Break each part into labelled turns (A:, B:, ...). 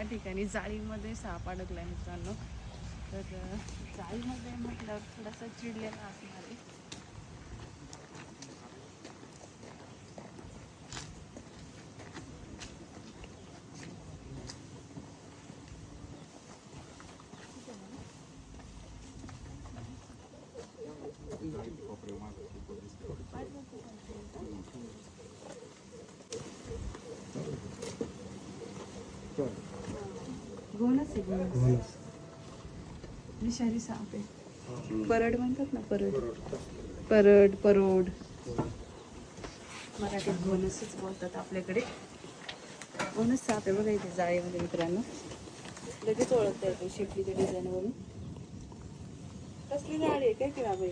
A: या ठिकाणी जाळीमध्ये साप अडकला मित्रांनो. तर जाळीमध्ये म्हटल्यावर थोडासा चिडलेला असणार आहे. विषारी साप आहे. परड म्हणतात ना परड. परड. परोड मराठीत गोनसच बोलतात आपल्याकडे. गोनस साप आहे बघा इथे जाळीमध्ये मित्रांनो. लगेच ओळखता येतो शेपटीच्या डिझाईनवरून. कसली जाळी आहे काय की बाबा?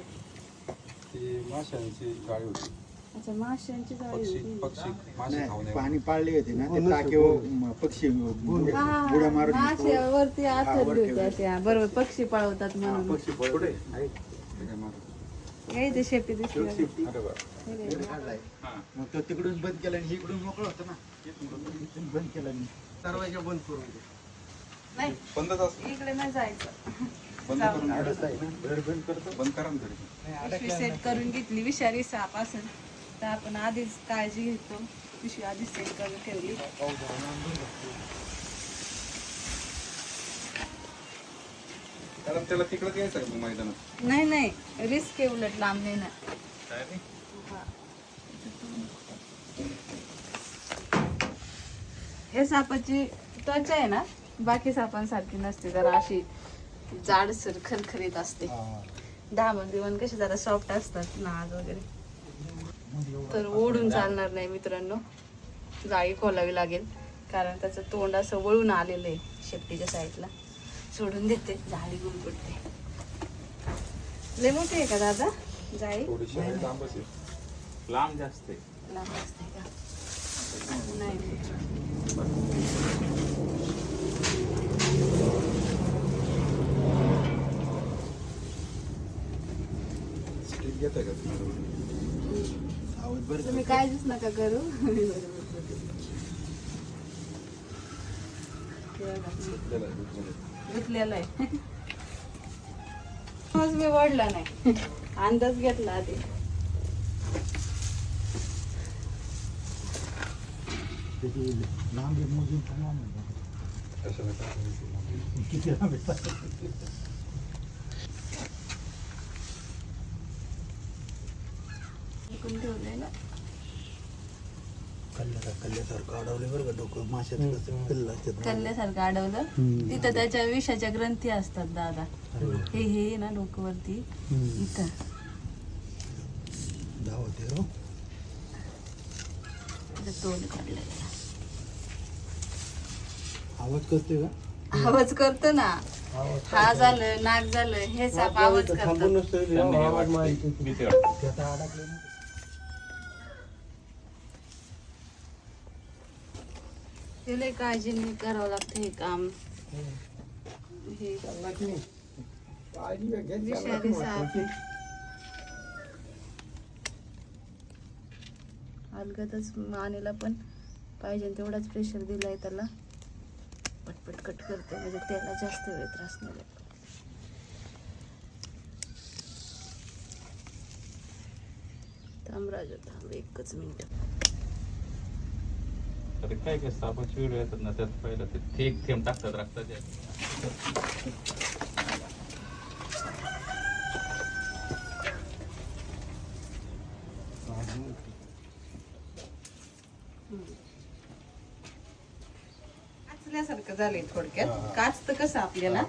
B: ती माशांची जाळी होती.
A: अच्छा माशांची जाळी
B: पक्षी
A: होती.
B: पक्षी मासे खाऊ नये
C: पाणी पाळली होती ना ते टाकीवर म- पक्षी
A: हा,
C: बुड्या मारून
A: मासे वरती
C: वर
A: आथरली होती बरोबर पक्षी पळवतात म्हणून.
C: पक्षी
B: मागे.
A: काय ते शेपटी दिसली बघा.
C: शेपटी
B: अरे वा.
C: इकडे काढलाय. मग तो तिकडून बंद केला आणि इकडून मोकळा होता ना. बंद केला मी दरवाजा बंद करून दे.
A: नाही
B: बंदच असतं.
A: इकडे नाही जायचं.
B: बंद. करून
C: अडत आहे ना. घर बंद करतो.
B: बंद करा ना तरी
A: पिशवी सेट करून घेतली विषारी साप असेल. तर आपण आधीच काळजी घेतो. पिशवी आधीच सेट करून ठेवली.
B: त्याला तिकडं यायचं का मग मैदानात.
A: नाही नाही. रिस्क आहे उलट लांब नेणं हा. हे सापाची त्वचा आहे ना? बाकी सापांसारखी नसते. जरा अशी जाडसर खरखरीत असते. दामन बिमन कसे जरा सॉफ्ट असतात नाद वगैरे. तर ओढून चालणार नाही मित्रांनो. जाळी खोलावी लागेल. कारण त्याचं तोंड असं वळून आलेलं आहे शेपटीच्या साईडला. सोडून देते. जाळी गुलपटते लय मोठी आहे का दादा? जाळी
D: लांब जास्त
A: लांब असते का? नाही
B: का
C: बरं
A: तुम्ही? काळजीच नका करू.
B: दुधमध्ये.
A: घेतलेलं आहे. मग मी वडला नाही. अंदाज घेतला आधी.
C: किती लांब मोजून किती लांब कल्ल्याचा कल्ल्यासारखं अडवले बरं का डोकं. माशाचं कसं पिल्लं असतात
A: कल्ल्यासारखं अडवलं.
C: हम्म.
A: तिथं त्याच्या विषाच्या ग्रंथी असतात दादा. हे हे ना डोकवरती.
C: हम्म.
A: इथं.
C: धाव होते हो.
A: त्याचं तोंड
C: आवाज करते का?
A: आवाज करतो ना. हा झालं नाक झालं हे साप आवाज करतात
C: आवाज माहिती
D: भीती वाटते
C: त्याचा अडकले ना
A: ते लय काळजीने करावं लागतं हे काम. हे. विषारी साप. अलगतच मानेला पण पाहिजे तेवढाच प्रेशर दिलाय त्याला. पटपट कट करते म्हणजे त्याला जास्त वेळ त्रास नाही थांब राजा थांब एकच मिनिट.
D: आता काय काय सापाची व्हिडिओ येतात ना त्यात पहिलं ते थेक थेंब टाकतात रक्ताचे.
A: काचल्यासारखं झालंय थोडक्यात. काच तर कसं आपल्याला?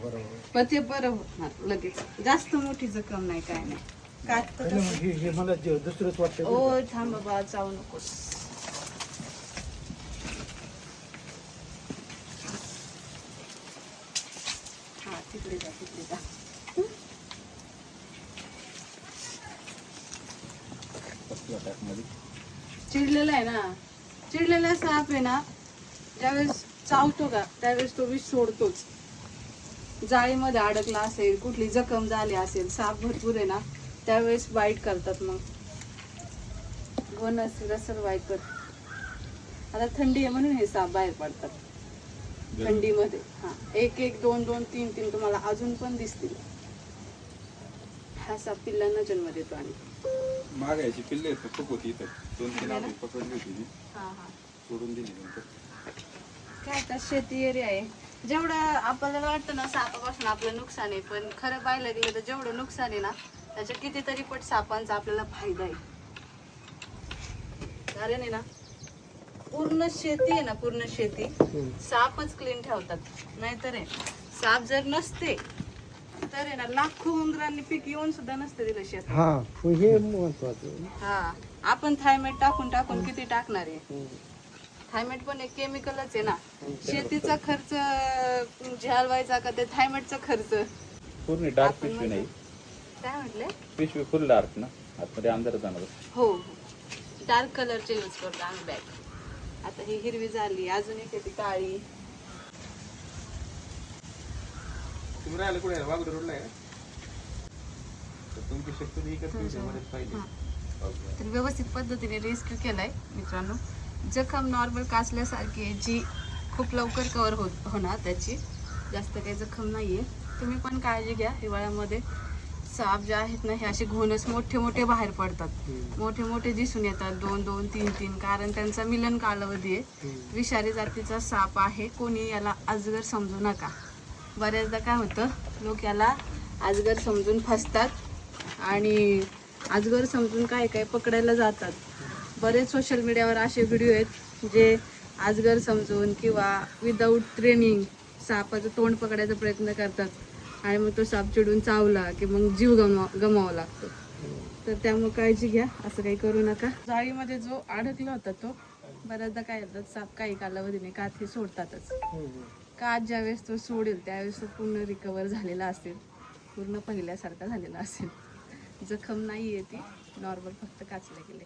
A: पण ते बरं होणार लगेच. जास्त मोठी जखम नाही काय नाही. काच तर
C: अरे
A: कसं?
C: हे हे मला जे दुसरंच वाटतं
A: ओ थांब बाबा जाऊ नकोस हा तिकडे जा तिकडे जा. चिडलेला आहे ना? चिडलेला साप आहे ना ज्यावेळेस चावतो का त्यावेळेस तो विष सोडतोच. जाळीमध्ये अडकला असेल कुठली जखम झाली असेल साप भरपूर आहे ना त्यावेळेस वाईट करतात मग. वनस रसर वाईट करतात. आता थंडी आहे म्हणून हे साप बाहेर पडतात. थंडीमध्ये. हा. एक एक दोन दोन तीन तीन तुम्हाला अजून पण दिसतील. हा साप पिल्लांना जन्म देतो आणि
B: मागायची पिल्ले आहेत खूप होती इथं. दोन तीन पकडली होती
A: हा हा.
B: सोडून दिली नंतर.
A: काय आता शेती एरिया आहे. जेवढं आपल्याला वाटतं ना सापापासून आपलं नुकसान आहे पण खरं पाहायला गेलं तर जेवढं नुकसान आहे ना त्याच्या कितीतरी पट सापांचा आपल्याला फायदा आहे. कारण आहे ना पूर्ण शेती आहे ना पूर्ण शेती सापच क्लीन ठेवतात. नाहीतर आहे साप जर नसते तर आहे ना लाखो उंदरांनी पीक येऊन सुद्धा नसते दिलं शेत
E: हा हे महत्वाचं
A: हा आपण थायमेट टाकून टाकून किती टाकणार आहे? थायमेट पण एक केमिकलच आहे ना. शेतीचा खर्च झेलवायचा का ते थायमेटचा खर्च?
D: पूर्ण डार्क पिशवी नाही.
A: काय म्हटले?
D: पिशवी फुल डार्क ना. आतमध्ये अंधार जाणार.
A: हो डार्क कलरचे यूज करतो आम्ही बॅग आता ही हिरवी झाली अजून एक आहे ती काळी.
B: तुम्ही राहिलं कुठे? वागड रोडला आहे तर तुमची शक्ती पाहिजे.
A: तर व्यवस्थित पद्धतीने रेस्क्यू केलाय मित्रांनो. जखम नॉर्मल काचल्यासारखी आहे जी खूप लवकर कव्हर होत होणार त्याची. जास्त काही जखम नाहीये. तुम्ही पण काळजी घ्या हिवाळ्यामध्ये. साप जे आहेत ना हे असे घोणस मोठे मोठे बाहेर पडतात. मोठे मोठे दिसून येतात. दोन दोन तीन तीन. कारण त्यांचा मिलन कालावधी आहे. विषारी जातीचा साप आहे. कोणी याला अजगर समजू नका. बऱ्याचदा काय होतं लोक याला अजगर समजून फसतात आणि अजगर समजून काय काय पकडायला जातात. बरेच सोशल मीडियावर असे व्हिडिओ आहेत जे अजगर समजून किंवा विदाऊट ट्रेनिंग सापाचं तोंड पकडायचा प्रयत्न करतात. आणि मग तो साप चिडून चावला की मग जीव गमावा गमावा लागतो. तर त्यामुळे काळजी घ्या असं काही करू नका. जाळीमध्ये जो अडकला होता तो बऱ्याचदा काय येतात साप काही कालावधीने कात हे सोडतातच. कात ज्यावेळेस तो सोडेल त्यावेळेस तो पूर्ण रिकवर झालेला असेल. पूर्ण पहिल्यासारखा झालेला असेल. जखम नाही आहे ती नॉर्मल फक्त काचले गेले.